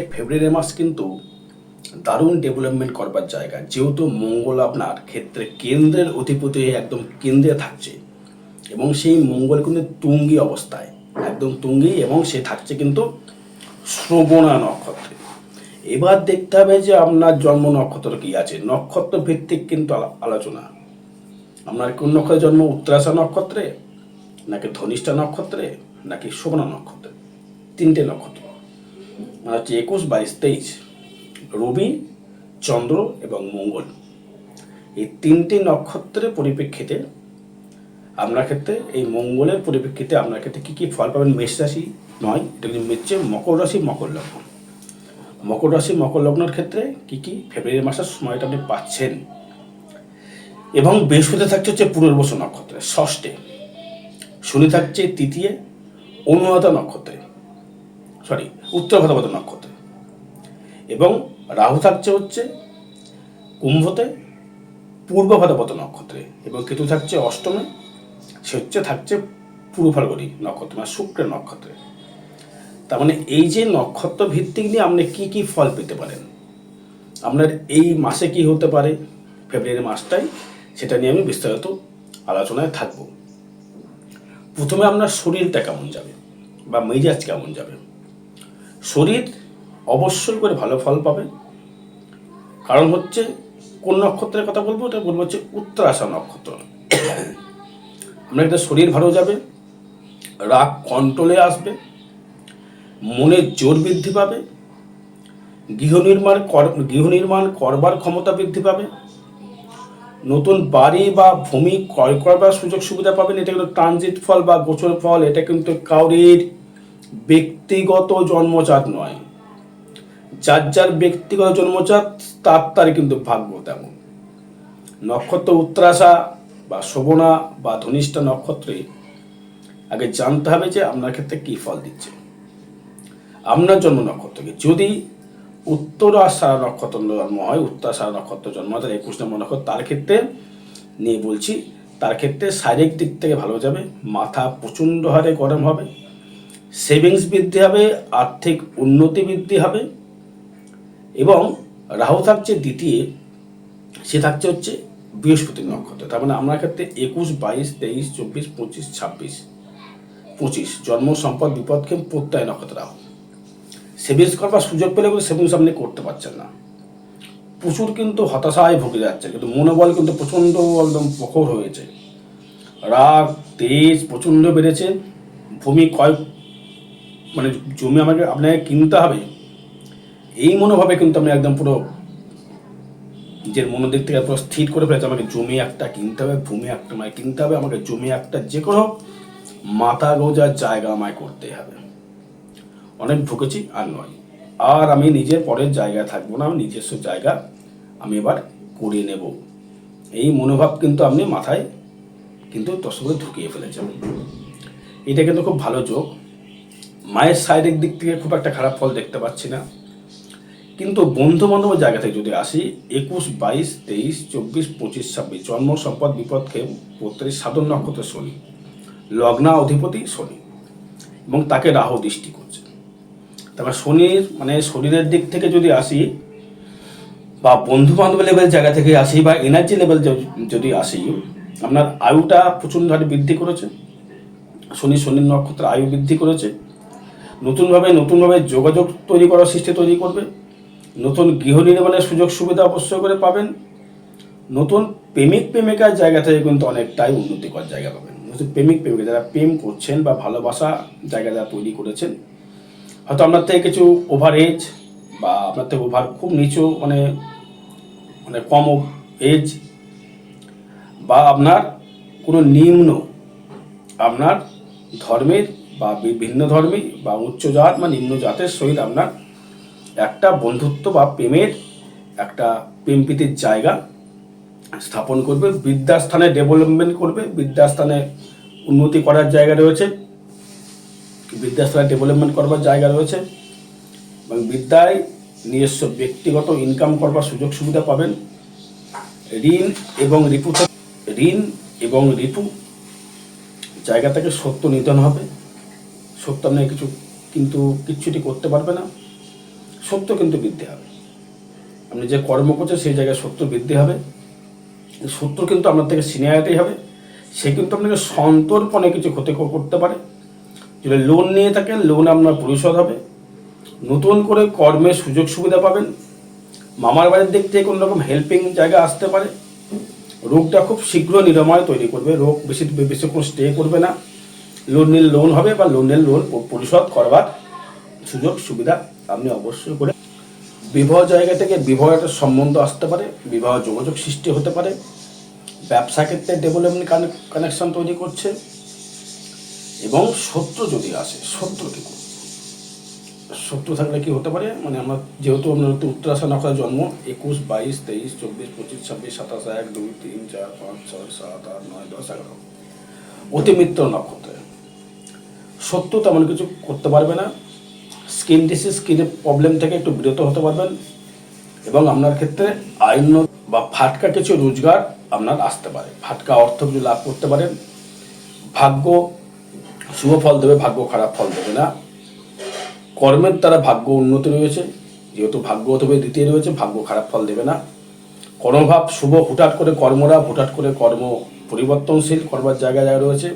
ফেব্রুয়ারি মাস কিন্তু দারুণ ডেভেলপমেন্ট করবার জায়গা। যেহেতু মঙ্গল আপনার ক্ষেত্রে কেন্দ্রের অধিপতি একদম কেন্দ্রে থাকছে এবং সেই মঙ্গল কিন্তু তুঙ্গি অবস্থায়, একদম তুঙ্গি এবং সে থাকছে কিন্তু শ্রবণা নক্ষত্রে। এবার দেখতে হবে যে আপনার জন্ম নক্ষত্র কি আছে। নক্ষত্র ভিত্তিক কিন্তু আলা- আলোচনা। আপনার কোন নক্ষত্রে জন্ম? উত্তরাশা নক্ষত্রে, নাকি ধনিষ্ঠা নক্ষত্রে, নাকি শোভনা নক্ষত্রে? তিনটে নক্ষত্র। হচ্ছে একুশ বাইশ তেইশ রবি, চন্দ্র এবং মঙ্গল। এই তিনটি নক্ষত্রের পরিপ্রেক্ষিতে আপনার ক্ষেত্রে এই মঙ্গলের পরিপ্রেক্ষিতে আপনার ক্ষেত্রে কী কী ফল পাবেন? মেষ রাশি নয়, এটা কিন্তু হচ্ছে মকর রাশি, মকর লগ্ন। মকর রাশি, মকর লগ্নের ক্ষেত্রে কী কী? ফেব্রুয়ারি মাসের সময়টা আপনি পাচ্ছেন। এবং বৃহস্পতি থাকছে হচ্ছে পুনর্বসু নক্ষত্রে, ষষ্ঠে। শনি থাকছে তৃতীয় অনুরাধা নক্ষত্রে। সরি উত্তর ভাদ্রপদ নক্ষত্রে। এবং রাহু থাকছে হচ্ছে কুম্ভতে, পূর্ব ভাদ্রপদ নক্ষত্রে, এবং কেতু থাকছে অষ্টমে, সে হচ্ছে থাকছে পূর্ব ফাল্গুনি নক্ষত্র মানে শুক্রের নক্ষত্রে। তার মানে এই যে নক্ষত্র ভিত্তিক নিয়ে আপনি কি কি ফল পেতে পারেন? আপনার এই মাসে কি হতে পারে? ফেব্রুয়ারি মাসটাই সেটা নিয়ে আমি বিস্তারিত আলোচনায় থাকব। প্রথমে আপনার শরীরটা কেমন যাবে? বা মেজাজ কেমন যাবে? শরীর অবশ্যই করে ভালো ফল পাবে। কারণ হচ্ছে, কোন নক্ষত্রের কথা বলব এটা বলব হচ্ছে উত্তরাশা নক্ষত্র। আপনার একটা শরীর ভালো যাবে, রাগ কন্ট্রোলে আসবে মনের জোর বৃদ্ধি পাবে, গৃহ নির্মাণ কর, গৃহ নির্মাণ করবার ক্ষমতা বৃদ্ধি পাবে, নতুন বাড়ি বা ভূমি ক্রয় করবার সুযোগ সুবিধা পাবেন, এটা কিন্তু ট্রানজিট ফল বা গোচর ফল, এটা কিন্তু কাউরির ব্যক্তিগত জন্মজাত নয়। যার যার ব্যক্তিগত জন্মজাত, তার তার কিন্তু ভাগ্য তেমন। নক্ষত্র উত্তরাশা বা শোভনা বা ধনিষ্ঠা নক্ষত্রে আগে জানতে হবে যে আপনার ক্ষেত্রে কী ফল দিচ্ছে। আপনার জন্ম নক্ষত্রকে যদি উত্তর আষাঢ় নক্ষত্র জন্ম হয় উত্তর আষাঢ় নক্ষত্র জন্ম তাহলে একুশ নম্বর নক্ষত্র, তার ক্ষেত্রে নিয়ে বলছি, তার ক্ষেত্রে শারীরিক দিক থেকে ভালো যাবে, মাথা প্রচণ্ড হারে গরম হবে সেভিংস বৃদ্ধি হবে, আর্থিক উন্নতি বৃদ্ধি হবে এবং রাহু থাকছে দ্বিতীয়, সে থাকছে হচ্ছে বৃহস্পতির নক্ষত্র। তার মানে আপনার ক্ষেত্রে একুশ, বাইশ, তেইশ, চব্বিশ, পঁচিশ, ছাব্বিশ, পঁচিশ, জন্ম, সম্পদ বিপদকে প্রত্যয় নক্ষত্র রাহু। সেভিংস করবার সুযোগ পেলে কিন্তু সেভিংস আপনি করতে পারছেন না। প্রচুর কিন্তু হতাশায় ভুগে যাচ্ছে, কিন্তু মনোবল কিন্তু প্রচণ্ড একদম প্রখর হয়েছে। রাগ, তেজ প্রচণ্ড বেড়েছে, ভূমি ক্ষয় মানে জমি আমাকে আপনাকে কিনতে হবে, এই মনোভাবে কিন্তু আমি একদম পুরো নিজের মনোদিক থেকে পুরো স্থির করে ফেলেছে আমাকে জমি একটা কিনতে হবে, ভূমি একটা আমায় কিনতে হবে, আমাকে জমি একটা যে কোনো মাথা গোজার জায়গা আমায় করতে হবে। অনেক ভুগেছি আর নয়। আর আমি নিজের পরের জায়গায় থাকব না, আমি নিজস্ব জায়গা আমি এবার করে নেব। এই মনোভাব কিন্তু আপনি মাথায় কিন্তু দর্শকের ঢুকিয়ে ফেলেছেন। এটা কিন্তু খুব ভালো যোগ। মায়ের শারীরিক দিক থেকে খুব একটা খারাপ ফল দেখতে পাচ্ছি না। কিন্তু বন্ধু বান্ধবের জায়গা থেকে যদি আসি, একুশ, বাইশ, তেইশ, চব্বিশ, পঁচিশ, ছাব্বিশ, জন্ম, সম্পদ বিপদকে প্রত্যেক সাধন নক্ষত্র, শনি। লগ্না, অধিপতি, শনি। এবং তাকে রাহু দৃষ্টি করছে। তারপর শনির মানে শরীরের দিক থেকে যদি আসি, বা বন্ধু বান্ধব লেভেল জায়গা থেকে আসি, বা এনার্জি লেভেল যদি আসি, আপনার আয়ুটা প্রচণ্ড হারে বৃদ্ধি করেছে। শনি, শনির নক্ষত্র আয়ু বৃদ্ধি করেছে। নতুনভাবে নতুনভাবে যোগাযোগ তৈরি করার সৃষ্টি তৈরি করবে। নতুন গৃহ নির্মাণের সুযোগ সুবিধা অবশ্যই করে পাবেন। নতুন প্রেমিক, প্রেমিকার জায়গা থেকে কিন্তু অনেকটাই উন্নতিকর জায়গা পাবেন। নতুন প্রেমিক, প্রেমিকা যারা প্রেম করছেন বা ভালোবাসা জায়গা যারা তৈরি করেছেন, হয়তো আপনার থেকে কিছু ওভার এজ বা আপনার থেকে ওভার খুব নিচু মানে মানে কম এজ বা আপনার কোনো নিম্ন আপনার ধর্মের বা বিভিন্ন ধর্মী বা উচ্চ জাত বা নিম্ন জাতের সহিত আপনার একটা বন্ধুত্ব বা প্রেমের একটা প্রেম প্রীতির জায়গা স্থাপন করবে বিদ্যাস্থানে ডেভেলপমেন্ট করবে বিদ্যাস্থানে উন্নতি করার জায়গা রয়েছে বিদ্যাস্থানে ডেভেলপমেন্ট করবার জায়গা রয়েছে এবং বিদ্যায় নিজস্ব ব্যক্তিগত ইনকাম করবার সুযোগ সুবিধা পাবেন। ঋণ এবং রিপু ঋণ এবং রিপু জায়গা থেকে সত্য নিধন হবে। সত্য আপনি কিছু, কিন্তু কিচ্ছুটি করতে পারবে না। সত্য কিন্তু বৃদ্ধি হবে। আপনি যে কর্ম করছেন, সেই জায়গায় সত্য বৃদ্ধি হবে। সত্য কিন্তু আপনার থেকে সিনিয়রিটি হবে। সে কিন্তু আপনাকে সন্তর্পণে কিছু ক্ষতি করতে পারে। যদি লোন নিয়ে থাকেন, লোন আপনার পরিশোধ হবে। নতুন করে কর্মের সুযোগ সুবিধা পাবেন। মামার বাড়ির দিক থেকে কোনো রকম হেল্পিং জায়গা আসতে পারে। রোগটা খুব শীঘ্র নিরাময় তৈরি করবে। রোগ বেশি বেশিক্ষণ স্টে করবে না। লোন নিলে লোন হবে বা লোনের লোন পরিশোধ করবার সুযোগ, সুবিধা আপনি অবশ্যই করে বিবাহ জায়গা থেকে বিবাহ একটা সম্বন্ধ আসতে পারে, বিবাহ যোগাযোগ সৃষ্টি হতে পারে, ব্যবসা ক্ষেত্রে ডেভেলপমেন্ট কানেকশন তৈরি করছে এবং শত্রু যদি আসে, শত্রু কি? শত্রু থাকলে কি হতে পারে? মানে আমার যেহেতু আপনার উত্তরাশা নক্ষত্রের জন্ম, একুশ, বাইশ, তেইশ, চব্বিশ, পঁচিশ, ছাব্বিশ, সাতাশ, এক, দুই, তিন, চার, পাঁচ, ছয়, সাত, আট, নয়, দশ, এগারো। অতিমিত্র নক্ষত্রে। শত্রু তেমন কিছু করতে পারবে না। স্কিন ডিসিজ স্কিনের প্রবলেম থেকে একটু বিরত হতে পারবেন এবং আপনার ক্ষেত্রে আইন বা ফাটকা কিছু রোজগার আপনার আসতে পারে। ফাটকা অর্থ কিছু লাভ করতে পারেন। ভাগ্য শুভ ফল দেবে, ভাগ্য খারাপ ফল দেবে না। কর্মের দ্বারা ভাগ্য উন্নতি রয়েছে। যেহেতু ভাগ্য তবে দ্বিতীয় রয়েছে, ভাগ্য খারাপ ফল দেবে না। কর্মভাব শুভ হুটাট করে কর্মরা হুটাট করে কর্ম পরিবর্তনশীল, করবার জায়গায় জায়গা রয়েছে।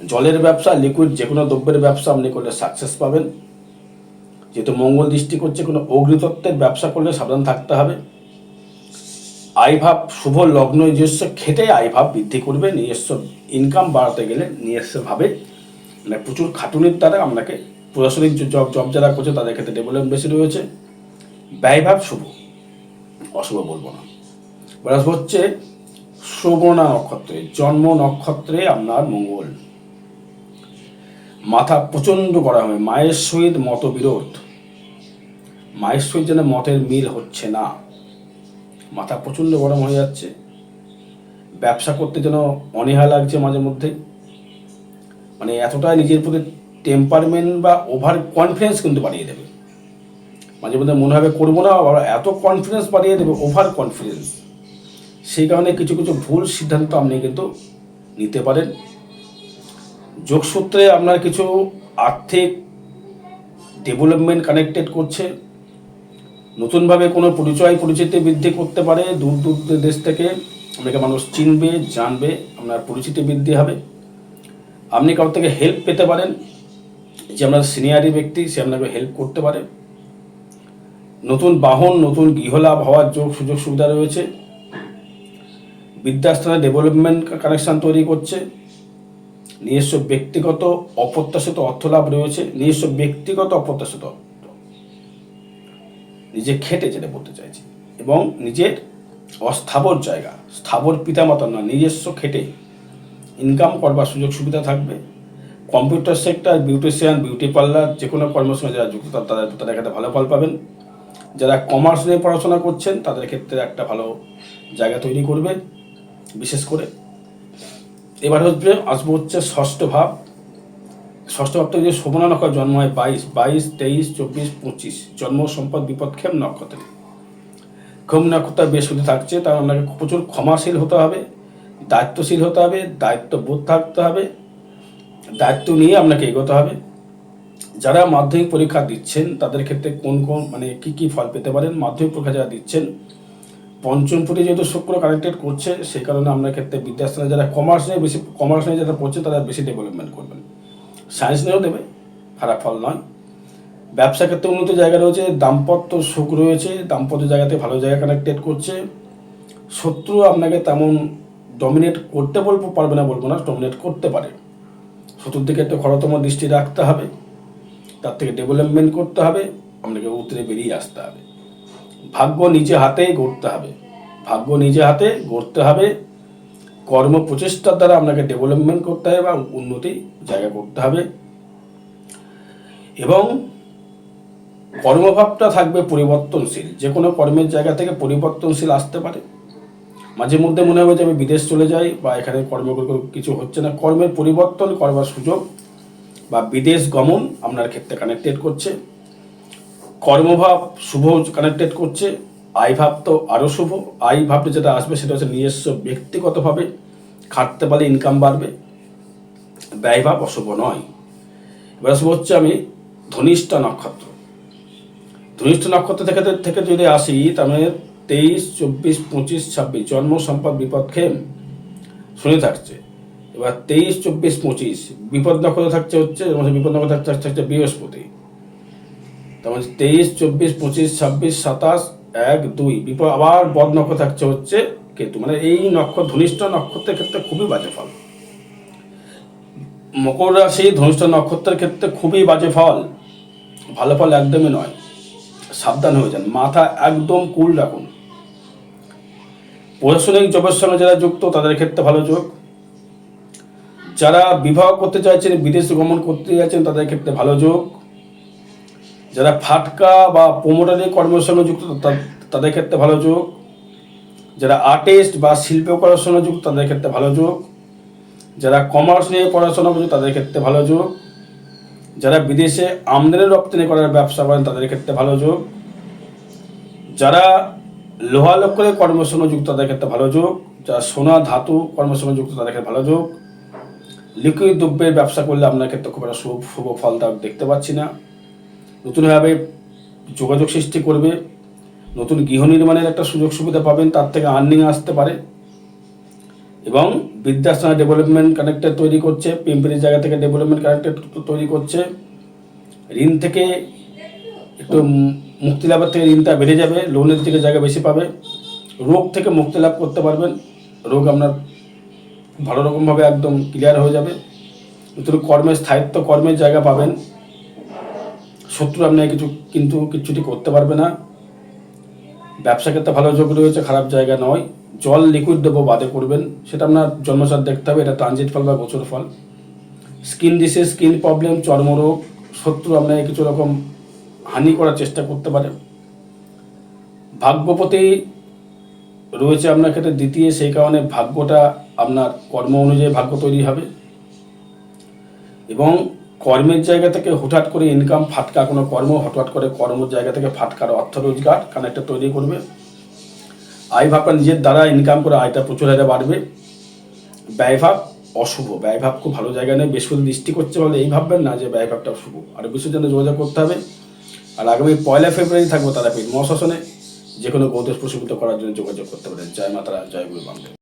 জলের ব্যবসা লিকুইড যে কোনো দ্রব্যের ব্যবসা আপনি করলে সাকসেস পাবেন। যেহেতু মঙ্গল দৃষ্টি করছে, কোনো অগ্নিতত্ত্বের ব্যবসা করলে সাবধান থাকতে হবে। আয়ভাব শুভ লগ্ন নিজস্ব খেটে আয়ভাব বৃদ্ধি করবে, নিজস্ব ইনকাম বাড়াতে গেলে নিজস্বভাবে মানে প্রচুর খাটুনির দ্বারা আপনাকে প্রশাসনিক জব জব যারা করছে তাদের ক্ষেত্রে ডেভেলপমেন্ট বেশি রয়েছে। ব্যয়ভাব শুভ, অশুভ বলব না। আসব হচ্ছে শ্রবণা নক্ষত্রে, জন্ম নক্ষত্রে আপনার মঙ্গল। মাথা প্রচণ্ড করা হবে মায়ের সহিত মতবিরোধ। মায়ের সহিত যেন মতের মিল হচ্ছে না। মাথা প্রচণ্ড গরম হয়ে যাচ্ছে। ব্যবসা করতে যেন অনীহা লাগছে মাঝে মধ্যে। মানে এতটাই নিজের প্রতি টেম্পারমেন্ট বা ওভার কনফিডেন্স কিন্তু বাড়িয়ে দেবে। মাঝে মধ্যে মনে হবে, করব না আবার এত কনফিডেন্স বাড়িয়ে দেবে ওভার কনফিডেন্স সেই কারণে কিছু কিছু ভুল সিদ্ধান্ত আপনি কিন্তু নিতে পারেন। যোগসূত্রে আপনার কিছু আর্থিক ডেভেলপমেন্ট কানেক্টেড করছে। নতুনভাবে কোনো পরিচয় পরিচিতি বৃদ্ধি করতে পারে, দূর দূর দেশ থেকে আপনাকে মানুষ চিনবে, জানবে, আপনার পরিচিতি বৃদ্ধি হবে। আপনি কারোর থেকে হেল্প পেতে পারেন, যে আপনার সিনিয়রি ব্যক্তি, সে আপনাকে হেল্প করতে পারে। নতুন বাহন, নতুন গৃহলাভ হওয়ার যোগ সুযোগ সুবিধা রয়েছে। বিদ্যাস্থানে ডেভেলপমেন্ট কানেকশান তৈরি করছে। নিজস্ব ব্যক্তিগত অপ্রত্যাশিত অর্থ লাভ রয়েছে, নিজস্ব ব্যক্তিগত অপ্রত্যাশিত অর্থ। নিজে খেটে যেটা বলতে চাইছি। এবং নিজের অস্থাবর জায়গা, স্থাবর পিতামাতা না নিজস্ব খেটে ইনকাম করবার সুযোগ সুবিধা থাকবে। Computer sector beautician beauty parlour যে কোনো কর্মের যারা যুক্ত তা- তাদের তাদের ক্ষেত্রে ভালো ফল পাবেন। যারা কমার্স নিয়ে পড়াশোনা করছেন তাদের ক্ষেত্রে একটা ভালো জায়গা তৈরি করবে। বিশেষ করে এবার হচ্ছে আসব হচ্ছে ষষ্ঠ ভাব। ষষ্ঠ ভাব থেকে যে শোভনা নক্ষত্র জন্ম হয় বাইশ বাইশ, তেইশ, চব্বিশ, পঁচিশ। জন্ম, সম্পদ, বিপদ, ক্ষেম, নক্ষত্রে। ক্ষম নক্ষত্র বৃহস্পতি থাকছে, তার আপনাকে প্রচুর ক্ষমাশীল হতে হবে, দায়িত্বশীল হতে হবে, দায়িত্ববোধ থাকতে হবে, দায়িত্ব নিয়ে আপনাকে এগোতে হবে। যারা মাধ্যমিক পরীক্ষা দিচ্ছেন, তাদের ক্ষেত্রে কোন কোন মানে কি কি ফল পেতে পারেন? মাধ্যমিক পরীক্ষা যারা দিচ্ছেন পঞ্চম ফুটে যেহেতু শুক্র কানেক্টেড করছে সেই কারণে আপনার ক্ষেত্রে বিদ্যাস্থানে যারা কমার্স নিয়ে বেশি কমার্স নিয়ে যারা পড়ছে, তারা বেশি ডেভেলপমেন্ট করবেন। সায়েন্স নিয়েও দেবে, খারাপ ফল নয়। ব্যবসা ক্ষেত্রে উন্নত জায়গা রয়েছে, দাম্পত্য সুখ রয়েছে, দাম্পত্য জায়গাতে ভালো জায়গা কানেক্টেড করছে। শত্রু আপনাকে তেমন ডমিনেট করতে বলব, পারবে না বলব না ডমিনেট করতে পারে। শত্রুর দিকে একটা খরতম দৃষ্টি রাখতে হবে, তার থেকে ডেভেলপমেন্ট করতে হবে, আপনাকে উতরে বেরিয়ে আসতে হবে। ভাগ্য নিজে হাতে গড়তে হবে। ভাগ্য নিজে হাতে গড়তে হবে। কর্ম প্রচেষ্টার দ্বারা আপনাকে ডেভেলপমেন্ট করতে হবে বা উন্নতি জায়গা করতে হবে। এবং কর্মভাবটা থাকবে পরিবর্তনশীল। যে কোনো কর্মের জায়গা থেকে পরিবর্তনশীল আসতে পারে। মাঝে মধ্যে মনে হবে যে আমি বিদেশ চলে যাই বা এখানে কর্ম করে করে কিছু হচ্ছে না। কর্মের পরিবর্তন করবার সুযোগ বা বিদেশ গমন আপনার ক্ষেত্রে কানেক্টেড করছে। কর্মভাব শুভ কানেক্টেড করছে আয় ভাব তো আরও শুভ আয় ভাবটা যেটা আসবে সেটা হচ্ছে নিজস্ব ব্যক্তিগতভাবে খাটতে পারলে ইনকাম বাড়বে ব্যয়ভাব অশুভ নয়। এবার শুভ হচ্ছে আমি ধনিষ্ঠা নক্ষত্র। ধনিষ্ঠ নক্ষত্র থেকে থেকে যদি আসি, তার মানে তেইশ, চব্বিশ, পঁচিশ, ছাব্বিশ, জন্ম, সম্পদ, বিপদ খেম শুনে থাকছে। এবার তেইশ, চব্বিশ, পঁচিশ, বিপদ নক্ষত্র থাকছে হচ্ছে, বিপদ নক্ষত্র থাকছে বৃহস্পতি। তার মানে তেইশ, চব্বিশ, পঁচিশ, ছাব্বিশ, সাতাশ, এক, দুই। বিপদ আবার বদ নক্ষত্র থাকছে হচ্ছে কেতু। মানে এই নক্ষত্র, ধনিষ্ঠ নক্ষত্রের ক্ষেত্রে খুবই বাজে ফল। মকর রাশি ধনিষ্ঠ নক্ষত্রের ক্ষেত্রে খুবই বাজে ফল। ভালো ফল একদমই নয়। সাবধান হয়ে যান। মাথা একদম কুল রাখুন। প্রশাসনিক জবের সঙ্গে যারা যুক্ত, তাদের ক্ষেত্রে ভালো যোগ। যারা বিবাহ করতে চাইছেন, বিদেশ গমন করতে চাইছেন, তাদের ক্ষেত্রে ভালো যোগ। যারা ফাটকা বা প্রোমোটারি কর্মের সঙ্গে যুক্ত তাদের ক্ষেত্রে ভালো যোগ। যারা আর্টিস্ট বা শিল্পকলার সঙ্গে যুক্ত, তাদের ক্ষেত্রে ভালো যোগ। যারা কমার্স নিয়ে পড়াশোনা করছে, তাদের ক্ষেত্রে ভালো যোগ। যারা বিদেশে আমদানি রপ্তানি করার ব্যবসা করেন, তাদের ক্ষেত্রে ভালো যোগ। যারা লোহা লক্ষ্যের কর্মের সঙ্গে যুক্ত, তাদের ক্ষেত্রে ভালো যোগ। যারা সোনা ধাতু কর্মের সঙ্গে যুক্ত, তাদের ক্ষেত্রে ভালো যোগ। লিকুইড দ্রব্যের ব্যবসা করলে আপনার ক্ষেত্রে খুব একটা শুভ শুভ ফল দেখতে পাচ্ছি না। নতুনভাবে যোগাযোগ সৃষ্টি করবে, নতুন গৃহ নির্মাণের একটা সুযোগ সুবিধা পাবেন, তার থেকে আর্নিং আসতে পারে। এবং বিদ্যাসনা ডেভেলপমেন্ট কানেক্টেড তৈরি করছে পিম্পরির জায়গা থেকে ডেভেলপমেন্ট কানেক্টেড তৈরি করছে। ঋণ থেকে একটু মুক্তি লাভের থেকে ঋণটা বেড়ে যাবে লোনের থেকে জায়গা বেশি পাবে। রোগ থেকে মুক্তি লাভ করতে পারবেন, রোগ আপনার ভালো রকমভাবে একদম ক্লিয়ার হয়ে যাবে। নতুন কর্মের স্থায়িত্ব কর্মের জায়গা পাবেন। শত্রু আপনাকে কিছু কিন্তু কিছুটি করতে পারবে না। ব্যবসা ক্ষেত্রে ভালো যোগ রয়েছে, খারাপ জায়গা নয়। জল লিকুইড দেবো বাদে করবেন, সেটা আপনার জন্মসার দেখতে হবে, এটা ট্রানজিট ফল বা গোচর ফল। স্কিন ডিসিজ স্কিন প্রবলেম চর্মরোগ শত্রু আপনাকে কিছু রকম হানি করার চেষ্টা করতে পারে। ভাগ্যপতি রয়েছে আপনার ক্ষেত্রে দ্বিতীয়, সেই কারণে ভাগ্যটা আপনার কর্ম অনুযায়ী ভাগ্য তৈরি হবে। এবং কর্মের জায়গা থেকে হঠাৎ করে ইনকাম ফাটকা, কোনো কর্ম হঠাৎ করে কর্মের জায়গা থেকে ফাটকার অর্থ রোজগার কানেক্টটা তৈরি করবে। আয় ভাবটা নিজের দ্বারা ইনকাম করে আয়টা প্রচুর হারে বাড়বে। ব্যয়ভাব অশুভ ব্যয়ভাব খুব ভালো জায়গা নেই বৃহস্পতি দৃষ্টি করছে বলে এই ভাববেন না যে ব্যয়ভাবটা শুভ। আর বিশ্বের জন্য যোগাযোগ করতে হবে। আর আগামী পয়লা ফেব্রুয়ারি থাকব তারাপীঠ মহাশাসনে। যে কোনো গৌদেশ প্রসূমিত করার জন্য যোগাযোগ করতে পারেন। জয় মাতারা, জয় গুরু বাংলা।